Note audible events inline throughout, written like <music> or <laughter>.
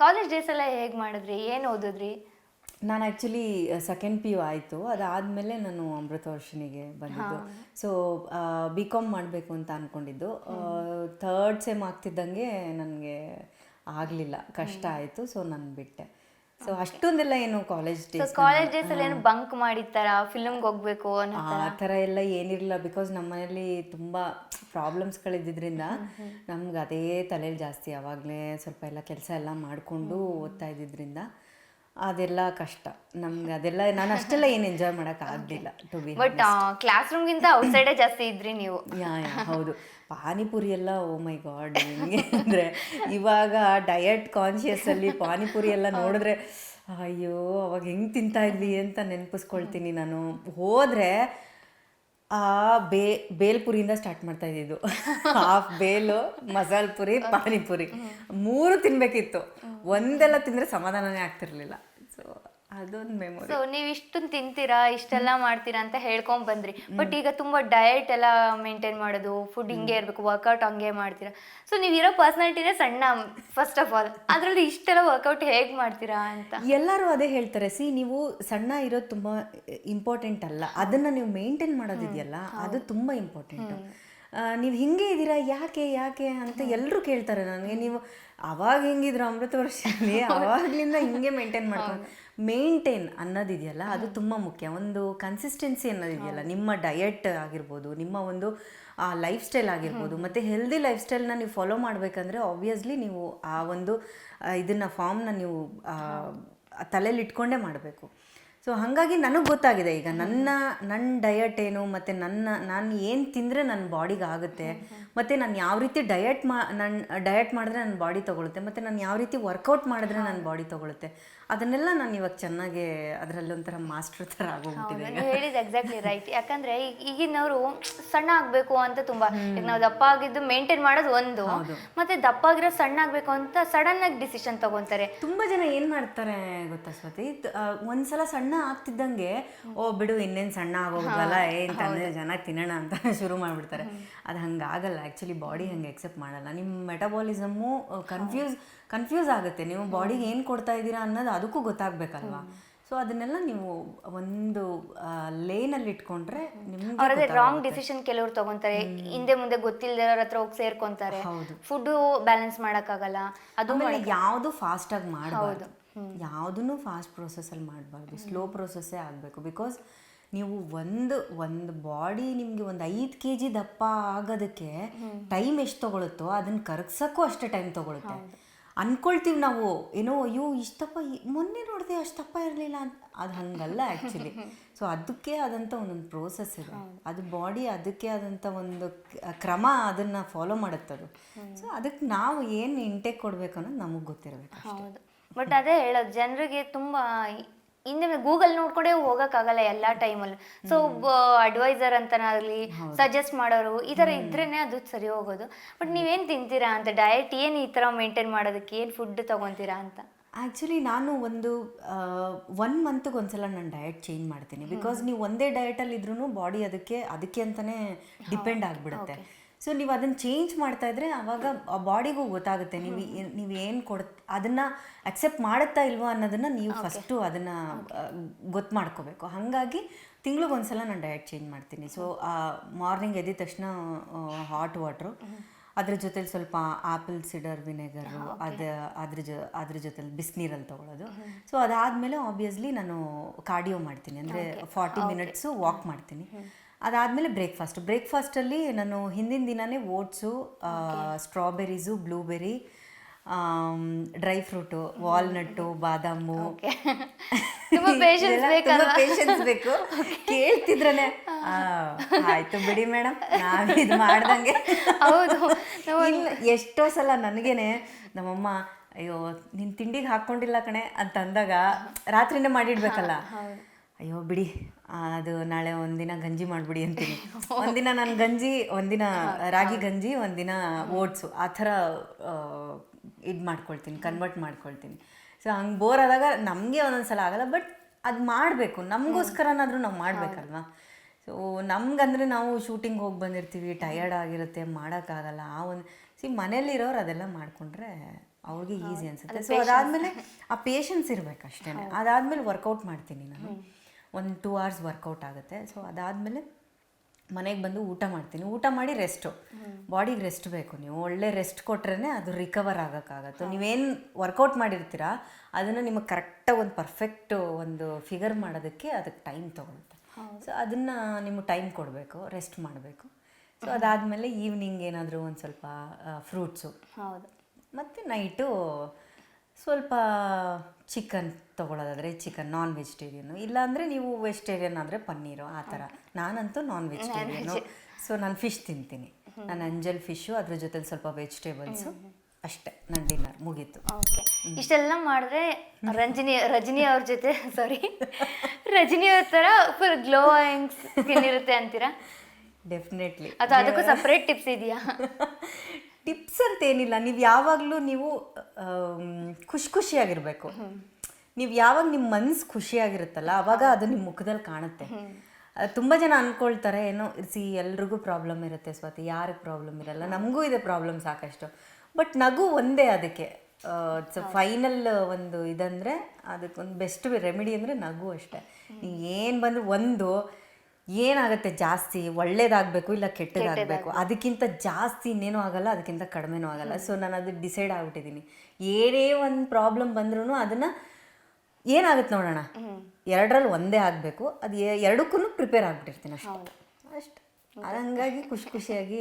College days ಎಲ್ಲ ಹೇಗೆ ಮಾಡಿದ್ರಿ? ಏನು ಓದಿದ್ರಿ? ನಾನು ಆ್ಯಕ್ಚುಲಿ ಸೆಕೆಂಡ್ ಪಿ ಯು ಆಯಿತು. ಅದಾದಮೇಲೆ ನಾನು ಅಮೃತ ವರ್ಷಿಣಿಗೆ ಬಂದಿದ್ದು ಸೊ ಬಿ ಕಾಮ್ ಮಾಡಬೇಕು ಅಂತ ಅಂದ್ಕೊಂಡಿದ್ದು ಥರ್ಡ್ ಸೆಮ್ ಆಗ್ತಿದ್ದಂಗೆ ನನಗೆ ಆಗಲಿಲ್ಲ. ಕಷ್ಟ ಆಯಿತು. ಸೊ ನಾನು ಬಿಟ್ಟೆ. ಸೊ ಅಷ್ಟೊಂದೆಲ್ಲ ಏನು ಕಾಲೇಜ್ ಡೇಸ್ ಕಾಲೇಜ್ ಡೇಸ್ ಅಲ್ಲಿ ಏನು ಬಂಕ್ ಮಾಡಿತ್ತಾರ ಫಿಲ್ಮ್ಗೆ ಹೋಗ್ಬೇಕು ಅನ್ನೋ ಆ ಥರ? ಎಲ್ಲ ಏನಿರಲಿಲ್ಲ ಬಿಕಾಸ್ ನಮ್ಮ ಮನೇಲಿ ತುಂಬ ಪ್ರಾಬ್ಲಮ್ಸ್ಗಳಿದ್ದಿದ್ರಿಂದ ನಮ್ಗೆ ಅದೇ ತಲೆಯಲ್ಲಿ ಜಾಸ್ತಿ ಆವಾಗಲೇ ಸ್ವಲ್ಪ ಎಲ್ಲ ಕೆಲಸ ಎಲ್ಲ ಮಾಡಿಕೊಂಡು ಓದ್ತಾ ಇದ್ದಿದ್ರಿಂದ ಅದೆಲ್ಲ ಕಷ್ಟ. ನಮ್ಗೆ ಅದೆಲ್ಲ ನಾನು ಅಷ್ಟೆಲ್ಲ ಏನು ಎಂಜಾಯ್ ಆಗಲಿಲ್ಲ ಟು ಬಿ ಬಟ್ ಕ್ಲಾಸ್ ರೂಮ್ಗಿಂತ ಔಟ್ಸೈಡೇ ಜಾಸ್ತಿ ಇದ್ರಿ ನೀವು. ಯಾ ಯಾ ಹೌದು. ಪಾನಿಪುರಿ ಎಲ್ಲ ಓ ಮೈ ಗಾಡ್ ನಿಮಗೆ ಅಂದರೆ ಇವಾಗ ಡಯಟ್ ಕಾನ್ಶಿಯಸ್ಸಲ್ಲಿ ಪಾನಿಪುರಿ ಎಲ್ಲ ನೋಡಿದ್ರೆ ಅಯ್ಯೋ ಅವಾಗ ಹೆಂಗೆ ತಿಂತಾ ಇದ್ವಿ ಅಂತ ನೆನಪಿಸ್ಕೊಳ್ತೀನಿ ನಾನು. ಹೋದರೆ ಆ ಬೇ ಬೇಲ್ಪುರಿಯಿಂದ ಸ್ಟಾರ್ಟ್ ಮಾಡ್ತಾ ಇದ್ದಿದ್ದು. ಹಾಫ್ ಬೇಲು ಮಸಾಲ್ ಪುರಿ ಪಾನಿಪುರಿ. ಮೂರು ತಿನ್ಬೇಕಿತ್ತು. ಒಂದೆಲ್ಲ ತಿಂದರೆ ಸಮಾಧಾನನೇ ಆಗ್ತಿರ್ಲಿಲ್ಲ. ಸೊ ಅದೊಂದು ಮೆಮೊರಿ ಸೊ ನೀವು ಇಷ್ಟೊಂದು ತಿಂತೀರಾ ಇಷ್ಟೆಲ್ಲ ಮಾಡ್ತೀರಾ ಅಂತ ಹೇಳ್ಕೊಂಡ್ ಬಂದ್ರಿ. ಬಟ್ ಈಗ ತುಂಬಾ ಡಯಟ್ ಎಲ್ಲ ಮೇಂಟೈನ್ ಮಾಡೋದು ಫುಡ್ ಹಿಂಗೆ ಇರಬೇಕು ವರ್ಕೌಟ್ ಹಂಗೆ ಮಾಡ್ತೀರಾ. ಸೊ ನೀವು ಇರೋ ಪರ್ಸನಾಲಿಟಿನೇ ಸಣ್ಣ ಫಸ್ಟ್ ಆಫ್ ಆಲ್ ಅದರಲ್ಲಿ ಇಷ್ಟೆಲ್ಲ ವರ್ಕೌಟ್ ಹೇಗ್ ಮಾಡ್ತೀರಾ ಅಂತ. ಎಲ್ಲರೂ ಅದೇ ಹೇಳ್ತಾರೆ ಸಿ ನೀವು ಸಣ್ಣ ಇರೋದು ತುಂಬ ಇಂಪಾರ್ಟೆಂಟ್ ಅಲ್ಲ. ಅದನ್ನು ನೀವು ಮೇಂಟೈನ್ ಮಾಡೋದಿದೆಯಲ್ಲ ಅದು ತುಂಬ ಇಂಪಾರ್ಟೆಂಟ್ ನೀವು ಹಿಂಗೆ ಇದ್ದೀರಾ ಯಾಕೆ ಯಾಕೆ ಅಂತ ಎಲ್ಲರೂ ಕೇಳ್ತಾರೆ ನನಗೆ. ನೀವು ಅವಾಗ ಹೆಂಗಿದ್ರು ಅಮೃತ ವರ್ಷದಲ್ಲಿ ಅವಾಗ್ಲಿಂದ ಹಿಂಗೆ ಮೇಂಟೈನ್ ಮಾಡ್ಕೊಂಡು ಮೇಂಟೈನ್ ಅನ್ನೋದಿದೆಯಲ್ಲ ಅದು ತುಂಬ ಮುಖ್ಯ. ಒಂದು ಕನ್ಸಿಸ್ಟೆನ್ಸಿ ಅನ್ನೋದಿದೆಯಲ್ಲ ನಿಮ್ಮ ಡಯಟ್ ಆಗಿರ್ಬೋದು ನಿಮ್ಮ ಒಂದು ಲೈಫ್ ಸ್ಟೈಲ್ ಆಗಿರ್ಬೋದು ಮತ್ತು ಹೆಲ್ದಿ ಲೈಫ್ ಸ್ಟೈಲ್ನ ನೀವು ಫಾಲೋ ಮಾಡಬೇಕಂದ್ರೆ ಆಬ್ವಿಯಸ್ಲಿ ನೀವು ಆ ಒಂದು ಇದನ್ನು ಇದನ್ನ ಫಾರ್ಮ್ನ ನೀವು ತಲೆಯಲ್ಲಿ ಇಟ್ಕೊಂಡೇ ಮಾಡಬೇಕು. ಸೊ ಹಾಗಾಗಿ ನನಗೆ ಗೊತ್ತಾಗಿದೆ. ಈಗ ನನ್ನ ನನ್ನ ಡಯಟ್ ಏನು ಮತ್ತು ನನ್ನ ನಾನು ಏನು ತಿಂದರೆ ನನ್ನ ಬಾಡಿಗೆ ಆಗುತ್ತೆ ಮತ್ತು ನಾನು ಯಾವ ರೀತಿ ಡಯಟ್ ಮಾ ನನ್ನ ಡಯಟ್ ಮಾಡಿದ್ರೆ ನನ್ನ ಬಾಡಿ ತೊಗೊಳುತ್ತೆ ಮತ್ತು ನಾನು ಯಾವ ರೀತಿ ವರ್ಕೌಟ್ ಮಾಡಿದ್ರೆ ನನ್ನ ಬಾಡಿ ತೊಗೊಳುತ್ತೆ ಅದನ್ನೆಲ್ಲ ನಾನು ಇವಾಗ ಚೆನ್ನಾಗಿ ಅದರಲ್ಲೊಂಥರ ಮಾಸ್ಟರ್ ಥರ ಆಗೋಗ್ಬಿಟ್ಟಿದೆ ಹೇಳಿದ ಎಕ್ಸಾಕ್ಟ್ಲಿ ರೈಟ್ ಯಾಕಂದ್ರೆ ಈಗ- ಈಗಿನವರು ಸಣ್ಣ ಆಗಬೇಕು ಅಂತ ತುಂಬಾ ಈಗ ನಾವು ದಪ್ಪ ಆಗಿದ್ದು ಮೇಂಟೈನ್ ಮಾಡೋದು ಒಂದು ಮತ್ತೆ ದಪ್ಪ ಆಗಿರೋ ಸಣ್ಣ ಆಗಬೇಕು ಅಂತ ಸಡನ್ ಆಗಿ ಡಿಸಿಷನ್ ತೊಗೊತಾರೆ. ತುಂಬ ಜನ ಏನು ಮಾಡ್ತಾರೆ ಗೊತ್ತಾ ಸ್ವಾತಿ? ಒಂದ್ಸಲ ಸಣ್ಣ ಆಗ್ತಿದ್ದಂಗೆ ಓ ಬಿಡು ಇನ್ನೇನು ಸಣ್ಣ ಆಗೋಗಲ್ಲ ಏನು ತಂದೆ ಜನ ತಿನ್ನೋಣ ಅಂತ <laughs> ಶುರು ಮಾಡಿಬಿಡ್ತಾರೆ. ಅದು ಹಂಗಾಗಲ್ಲ ಆ್ಯಕ್ಚುಲಿ ಬಾಡಿ ಹಂಗೆ ಎಕ್ಸೆಪ್ಟ್ ಮಾಡಲ್ಲ. ನಿಮ್ಮ ಮೆಟಬಾಲಿಸಮ್ಮು ಕನ್ಫ್ಯೂಸ್ ಕನ್ಫ್ಯೂಸ್ ಆಗುತ್ತೆ. ನೀವು ಬಾಡಿಗೆ ಏನು ಕೊಡ್ತಾ ಇದ್ದೀರಾ ಅನ್ನೋದು ಅದಕ್ಕೂ ಗೊತ್ತಾಗಬೇಕಲ್ವಾ? ಸೊ ಅದನ್ನೆಲ್ಲ ನೀವು ಒಂದು ಲೇನಲ್ಲಿ ಇಟ್ಕೊಂಡ್ರೆ ಅವರದೇ ಅವ್ರದೇ ರಾಂಗ್ ಡಿಸಿಷನ್ ಕೆಲವರು ತಗೊಂತಾರೆ. ಹಿಂದೆ ಮುಂದೆ ಗೊತ್ತಿಲ್ಲದವ್ರ ಹತ್ರ ಹೋಗಿ ಸೇರ್ಕೊಂತಾರೆ. ಫುಡ್ ಬ್ಯಾಲೆನ್ಸ್ ಮಾಡೋಕ್ಕಾಗಲ್ಲ. ಅದು ಯಾವುದು ಫಾಸ್ಟ್ ಆಗಿ ಮಾಡಬಾರ್ದು. ಯಾವುದನ್ನು ಫಾಸ್ಟ್ ಪ್ರೊಸೆಸಲ್ಲಿ ಮಾಡಬಾರ್ದು ಸ್ಲೋ ಪ್ರೊಸೆಸ್ಸೇ ಆಗಬೇಕು. ಬಿಕಾಸ್ ನೀವು ಒಂದು ಒಂದು ಬಾಡಿ ನಿಮಗೆ ಒಂದು ಐದು ಕೆ ಜಿ ದಪ್ಪ ಆಗೋದಕ್ಕೆ ಟೈಮ್ ಎಷ್ಟು ತೊಗೊಳುತ್ತೋ ಅದನ್ನು ಕರಗ್ಸೋಕ್ಕೂ ಅಷ್ಟೇ ಟೈಮ್ ತೊಗೊಳುತ್ತೆ. ಅಂದ್ಕೊಳ್ತೀವಿ ನಾವು ಏನೋ ಅಯ್ಯೋ ಇಷ್ಟಪ್ಪ ಮೊನ್ನೆ ನೋಡಿದೆ ಅಷ್ಟಪ್ಪ ಇರಲಿಲ್ಲ ಅಂತ <laughs> ಅದು ಹಂಗಲ್ಲ ಆ್ಯಕ್ಚುಲಿ ಸೊ ಅದಕ್ಕೆ ಆದಂಥ ಒಂದೊಂದು ಪ್ರೋಸೆಸ್ ಇದೆ. ಅದು ಬಾಡಿ ಅದಕ್ಕೆ ಆದಂಥ ಒಂದು ಕ್ರಮ ಅದನ್ನು ಫಾಲೋ ಮಾಡುತ್ತದು. ಸೊ ಅದಕ್ಕೆ ನಾವು ಏನು ಇಂಟೇಕ್ ಕೊಡಬೇಕು ಅನ್ನೋದು ನಮಗೆ ಗೊತ್ತಿರಬೇಕು ಹೌದು. ಬಟ್ ಅದೇ ಹೇಳೋದು ಜನರಿಗೆ ತುಂಬಾ ಹಿಂದೆ ಗೂಗಲ್ ನೋಡ್ಕೊಂಡೇ ಹೋಗಕ್ಕಾಗಲ್ಲ ಎಲ್ಲಾ ಟೈಮಲ್ಲಿ ಸೊ ಒಬ್ಬ ಅಡ್ವೈಸರ್ ಅಂತನಾಗ್ಲಿ ಸಜೆಸ್ಟ್ ಮಾಡೋರು ಈ ತರ ಇದ್ರೇನೆ ಅದು ಸರಿ ಹೋಗೋದು. ಬಟ್ ನೀವೇನ್ ತಿಂತೀರಾ ಅಂತ ಡಯಟ್ ಏನು ಈ ತರ ಮೇಂಟೈನ್ ಮಾಡೋದಕ್ಕೆ ಏನು ಫುಡ್ ತಗೊಂತೀರಾ ಅಂತ? ಆ್ಯಕ್ಚುಲಿ ನಾನು ಒಂದು ಒನ್ ಮಂತ್ಗೆ ಒಂದ್ಸಲ ನಾನು ಡಯಟ್ ಚೇಂಜ್ ಮಾಡ್ತೀನಿ. ಬಿಕಾಸ್ ನೀವು ಒಂದೇ ಡಯಟಲ್ಲಿ ಇದ್ರೂ ಬಾಡಿ ಅದಕ್ಕೆ ಅದಕ್ಕೆ ಅಂತಲೇ ಡಿಪೆಂಡ್ ಆಗಿಬಿಡುತ್ತೆ. ಸೊ ನೀವು ಅದನ್ನು ಚೇಂಜ್ ಮಾಡ್ತಾ ಇದ್ರೆ ಅವಾಗ ಆ ಬಾಡಿಗೂ ಗೊತ್ತಾಗುತ್ತೆ ನೀವು ನೀವು ಏನು ಕೊಡ್ ಅದನ್ನು ಅಕ್ಸೆಪ್ಟ್ ಮಾಡುತ್ತಾ ಇಲ್ವಾ ಅನ್ನೋದನ್ನು ನೀವು ಫಸ್ಟು ಅದನ್ನು ಗೊತ್ತು ಮಾಡ್ಕೋಬೇಕು. ಹಾಗಾಗಿ ತಿಂಗ್ಳಿಗೆ ಒಂದ್ಸಲ ನಾನು ಡಯಟ್ ಚೇಂಜ್ ಮಾಡ್ತೀನಿ. ಸೊ ಮಾರ್ನಿಂಗ್ ಎದ್ದ ತಕ್ಷಣ ಹಾಟ್ ವಾಟ್ರು ಅದ್ರ ಜೊತೆಲಿ ಸ್ವಲ್ಪ ಆಪಲ್ ಸಿಡರ್ ವಿನೆಗರು ಅದು ಅದ್ರ ಜೊ ಅದ್ರ ಜೊತೆಲಿ ಬಿಸಿನೀರಲ್ಲಿ ತೊಗೊಳೋದು. ಸೊ ಅದಾದಮೇಲೆ ಆಬ್ವಿಯಸ್ಲಿ ನಾನು ಕಾರ್ಡಿಯೋ ಮಾಡ್ತೀನಿ. ಅಂದರೆ ಫಾರ್ಟಿ ಮಿನಿಟ್ಸು ವಾಕ್ ಮಾಡ್ತೀನಿ. ಅದಾದಮೇಲೆ ಬ್ರೇಕ್ಫಾಸ್ಟ್. ಬ್ರೇಕ್ಫಾಸ್ಟಲ್ಲಿ ನಾನು ಹಿಂದಿನ ದಿನನೇ oats strawberries blueberry dry fruit walnut ಬಾದಾಮು? Patience ಬೇಕು. ಕೇಳ್ತಿದ್ರನೆ. ಆ, ಆಯ್ತು ಬಿಡಿ ಮೇಡಮ್ ನಾವು ಇದು ಮಾಡ್ದಂಗೆ. ಹೌದು. ಇಲ್ಲ ಎಷ್ಟೋ ಸಲ ನನಗೇನೆ ನಮ್ಮಮ್ಮ ಅಯ್ಯೋ ನಿನ್ ತಿಂಡಿಗೆ ಹಾಕೊಂಡಿಲ್ಲ ಕಣೆ ಅಂತ ಅಂದಾಗ ರಾತ್ರಿನೇ ಮಾಡಿಡ್ಬೇಕಲ್ಲ. ಅಯ್ಯೋ, ಬಿಡಿ. ಅದು ನಾಳೆ ಒಂದಿನ ಗಂಜಿ ಮಾಡ್ಬಿಡಿ ಅಂತೀನಿ. ಒಂದಿನ ನಾನು ಗಂಜಿ, ಒಂದಿನ ರಾಗಿ ಗಂಜಿ, ಒಂದಿನ ಓಟ್ಸು. ಆ ಥರ ಇದು ಮಾಡ್ಕೊಳ್ತೀನಿ ಕನ್ವರ್ಟ್ ಮಾಡ್ಕೊಳ್ತೀನಿ. ಸೊ ಹಂಗೆ ಬೋರ್ ಆದಾಗ ನಮಗೆ ಒಂದೊಂದ್ಸಲ ಆಗಲ್ಲ ಬಟ್ ಅದು ಮಾಡಬೇಕು. ನಮಗೋಸ್ಕರನಾದರೂ ನಾವು ಮಾಡಬೇಕಲ್ವಾ? ಸೊ ನಮ್ಗಂದ್ರೆ ನಾವು ಶೂಟಿಂಗ್ ಹೋಗಿ ಬಂದಿರ್ತೀವಿ ಟಯರ್ಡ್ ಆಗಿರುತ್ತೆ, ಮಾಡೋಕ್ಕಾಗಲ್ಲ. ಆ ಒಂದು ಸಿ ಮನೇಲಿರೋರು ಅದೆಲ್ಲ ಮಾಡಿಕೊಂಡ್ರೆ ಅವ್ರಿಗೆ ಈಸಿ ಅನ್ಸುತ್ತೆ. ಸೊ ಅದಾದಮೇಲೆ ಆ ಪೇಷನ್ಸ್ ಇರಬೇಕು ಅಷ್ಟೇ ಅದಾದಮೇಲೆ ವರ್ಕೌಟ್ ಮಾಡ್ತೀನಿ ನಾನು. ಒಂದು ಟೂ ಅವರ್ಸ್ ವರ್ಕೌಟ್ ಆಗುತ್ತೆ. ಸೊ ಅದಾದಮೇಲೆ ಮನೆಗೆ ಬಂದು ಊಟ ಮಾಡ್ತೀನಿ. ಊಟ ಮಾಡಿ ರೆಸ್ಟು ಬಾಡಿಗೆ ರೆಸ್ಟ್ ಬೇಕು ನೀವು. ಒಳ್ಳೆ ರೆಸ್ಟ್ ಕೊಟ್ರೇ ಅದು ರಿಕವರ್ ಆಗೋಕ್ಕಾಗತ್ತೆ. ನೀವೇನು ವರ್ಕೌಟ್ ಮಾಡಿರ್ತೀರಾ ಅದನ್ನು ನಿಮಗೆ ಕರೆಕ್ಟಾಗಿ ಒಂದು ಪರ್ಫೆಕ್ಟ್ ಒಂದು ಫಿಗರ್ ಮಾಡೋದಕ್ಕೆ ಅದಕ್ಕೆ ಟೈಮ್ ತೊಗೊಳುತ್ತೆ. ಸೊ ಅದನ್ನು ನಿಮಗೆ ಟೈಮ್ ಕೊಡಬೇಕು ರೆಸ್ಟ್ ಮಾಡಬೇಕು. ಸೊ ಅದಾದಮೇಲೆ ಈವ್ನಿಂಗ್ ಏನಾದರೂ ಒಂದು ಸ್ವಲ್ಪ ಫ್ರೂಟ್ಸು ಹೌದು. ಮತ್ತು ನೈಟು ಸ್ವಲ್ಪ ಚಿಕನ್ ತೊಗೊಳ್ಳೋದಾದರೆ ಚಿಕನ್ ನಾನ್ ವೆಜಿಟೇರಿಯನ್ನು ಇಲ್ಲಾಂದರೆ ನೀವು ವೆಜಿಟೇರಿಯನ್ ಆದರೆ ಪನ್ನೀರು ಆ ಥರ. ನಾನಂತೂ ನಾನ್ ವೆಜಿಟೇರಿಯನು ಸೊ ನಾನು ಫಿಶ್ ತಿಂತೀನಿ. ನಾನು ಅಂಜಲ್ ಫಿಶ್ಶು ಅದ್ರ ಜೊತೆಲಿ ಸ್ವಲ್ಪ ವೆಜಿಟೇಬಲ್ಸು ಅಷ್ಟೇ. ನನ್ನ ಡಿನ್ನರ್ ಮುಗೀತು. ಓಕೆ ಇಷ್ಟೆಲ್ಲ ಮಾಡಿದ್ರೆ ರಂಜನಿ ರಜನಿ ಅವ್ರ ಜೊತೆ ಸಾರಿ ರಜನಿ ಅವ್ರ ಥರ ಫುಲ್ ಗ್ಲೋಯಿಂಗ್ ಸ್ಕಿನ್ ಇರುತ್ತೆ ಅಂತೀರಾ? ಡೆಫಿನೆಟ್ಲಿ ಅದು ಅದಕ್ಕೂ ಸಪ್ರೇಟ್ ಟಿಪ್ಸ್ ಇದೆಯಾ? <laughs> ಟಿಪ್ಸ್ ಅಂತೇನಿಲ್ಲ. ನೀವು ಯಾವಾಗಲೂ ನೀವು ಖುಷಿ ಖುಷಿಯಾಗಿರಬೇಕು. ನೀವು ಯಾವಾಗ ನಿಮ್ಮ ಮನಸ್ಸು ಖುಷಿಯಾಗಿರುತ್ತಲ್ಲ ಅವಾಗ ಅದು ನಿಮ್ಮ ಮುಖದಲ್ಲಿ ಕಾಣುತ್ತೆ. ತುಂಬ ಜನ ಅಂದ್ಕೊಳ್ತಾರೆ ಏನೋ ಸಿ ಎಲ್ರಿಗೂ ಪ್ರಾಬ್ಲಮ್ ಇರುತ್ತೆ ಸ್ವಾತಿ ಯಾರಿಗೆ ಪ್ರಾಬ್ಲಮ್ ಇರಲ್ಲ ನಮಗೂ ಇದೆ ಪ್ರಾಬ್ಲಮ್ ಸಾಕಷ್ಟು. ಬಟ್ ನಗು ಒಂದೇ ಅದಕ್ಕೆ. ಫೈನಲ್ ಒಂದು ಇದಂದರೆ ಅದಕ್ಕೊಂದು ಬೆಸ್ಟ್ ರೆಮಿಡಿ ಅಂದರೆ ನಗು ಅಷ್ಟೇ. ನೀವು ಏನು ಬಂದರೂ ಒಂದು ಏನಾಗುತ್ತೆ ಜಾಸ್ತಿ? ಒಳ್ಳೇದಾಗಬೇಕು ಇಲ್ಲ ಕೆಟ್ಟದಾಗಬೇಕು? ಅದಕ್ಕಿಂತ ಜಾಸ್ತಿ ಇನ್ನೇನೂ ಆಗಲ್ಲ ಅದಕ್ಕಿಂತ ಕಡಿಮೆನೂ ಆಗಲ್ಲ. ಸೊ ನಾನು ಅದು ಡಿಸೈಡ್ ಆಗ್ಬಿಟ್ಟಿದ್ದೀನಿ ಏನೇ ಒಂದು ಪ್ರಾಬ್ಲಮ್ ಬಂದ್ರೂ ಅದನ್ನು ಏನಾಗುತ್ತೆ ನೋಡೋಣ? ಎರಡರಲ್ಲಿ ಒಂದೇ ಆಗಬೇಕು. ಅದು ಎರಡಕ್ಕೂ ಪ್ರಿಪೇರ್ ಆಗ್ಬಿಟ್ಟಿರ್ತೀನಿ ಅಷ್ಟೇ. ಅಷ್ಟು. ಹಂಗಾಗಿ <laughs> ಖುಷಿ ಖುಷಿಯಾಗಿ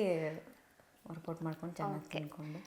ವರ್ಕೌಟ್ ಮಾಡ್ಕೊಂಡು ಚೆನ್ನಾಗಿ ತಿನ್ಕೊಂಡು.